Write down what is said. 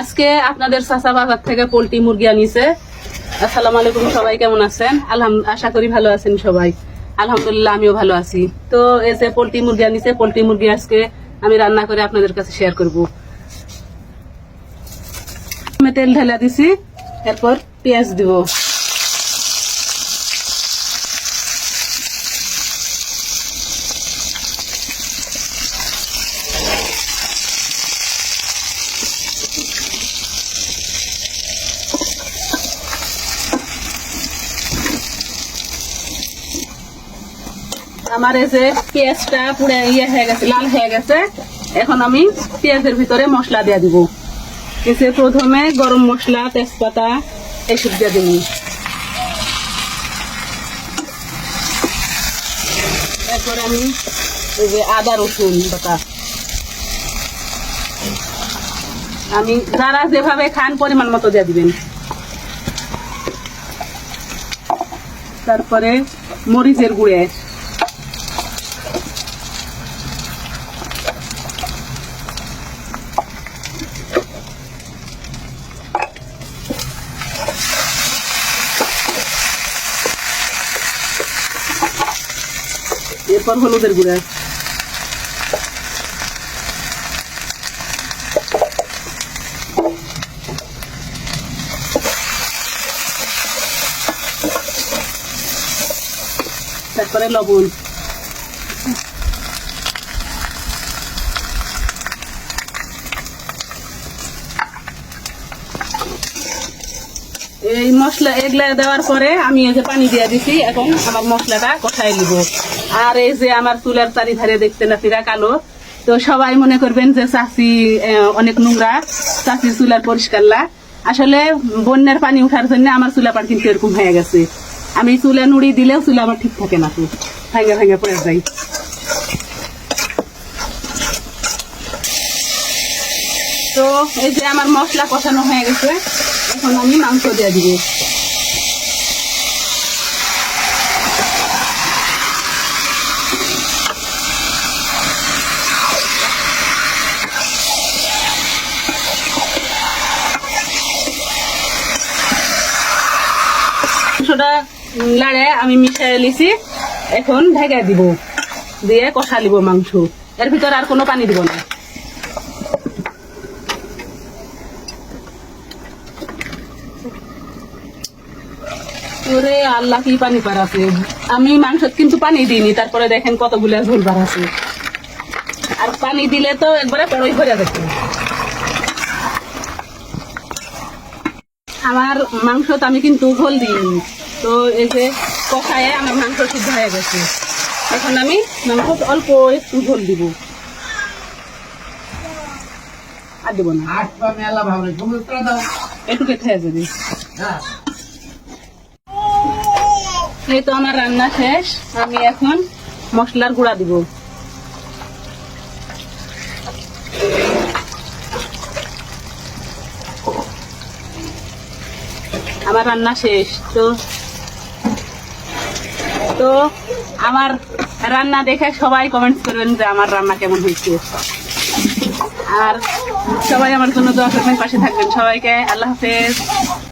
আজকে আপনাদের চাচা বাজার থেকে পোলট্রি মুরগি আনিছে। আসসালাম আলাইকুম, সবাই কেমন আছেন? আলহাম আশা করি ভালো আছেন সবাই। আলহামদুলিল্লাহ, আমিও ভালো আছি। তো এসে পোলট্রি মুরগি আনিছে, পোলট্রি মুরগি আজকে আমি রান্না করে আপনাদের কাছে শেয়ার করব। আমি তেল ঢেলা দিছি, এরপর পেঁয়াজ দিব। আমার এই যে পেঁয়াজটা পুরো ইয়ে হয়ে গেছে, লাল হয়ে গেছে, এখন আমি পেঁয়াজের ভিতরে মশলা দিয়ে দিব। এসে প্রথমে গরম মশলা, তেজপাতা, এসব দিয়ে দিব এরপরে আমি এই যে আদা, রসুন বাটা। আমি যারা যেভাবে খান পরিমাণ মতো দিয়ে দিবেন। তারপরে মরিচের গুঁড়ে। এরপর হলুদের গুঁড়া। তারপরে লবণ। এই মশলা এগুলা দেওয়ার পরে আমি এই যে পানি দিয়ে দিছি এখন আমার মশলাটা কষাই নিব। আর এই যে আমার চুলার চারিধারে দেখতে না ফিরা কালো, তো সবাই মনে করবেন যে চাষি অনেক নোংরা চাষির চুলার পরিষ্কার লা আসলে বন্যার পানি উঠার জন্য আমার চুলা পার কিন্তু এরকম হয়ে গেছে। আমি চুলা নুড়ি দিলেও চুলা আমার ঠিক থাকে না তো। ভাঙে ভাঙে পড়ে যাই তো এই যে আমার মশলা কষানো হয়ে গেছে, এখন আমি মাংস দিয়ে দিব। লাড়ে আমি মিশিয়ে লিছি এখন ঢেকে দিব, দিয়ে কষা লিব মাংস। এর ভিতরে আর কোনো পানি দিব না। আল্লাহ কি পানি পারাছে আমি মাংসত কিন্তু পানি দিইনি তারপরে দেখেন কতগুলো ঝোল বাড়াছে আর পানি দিলে তো একবারে বড়ই ভরে যেত আমার মাংসত আমি কিন্তু ঝোল দিইনি। তো এই যে কষায় আমার মাংস সিদ্ধ হয়ে গেছে। এখন আমি মাংস অল্প একটু ঝোল দিব। আর দেবো না। একটু কেটে যাবে। হ্যাঁ। এই তো আমার রান্না শেষ। আমি এখন মশলার গুঁড়া দিব। আমার রান্না শেষ, তো তো আমার রান্না দেখে সবাই কমেন্টস করবেন যে আমার রান্না কেমন হয়েছে। আর সবাই আমার জন্য দোয়া করবেন, পাশে থাকবেন সবাইকে। আল্লাহ হাফেজ।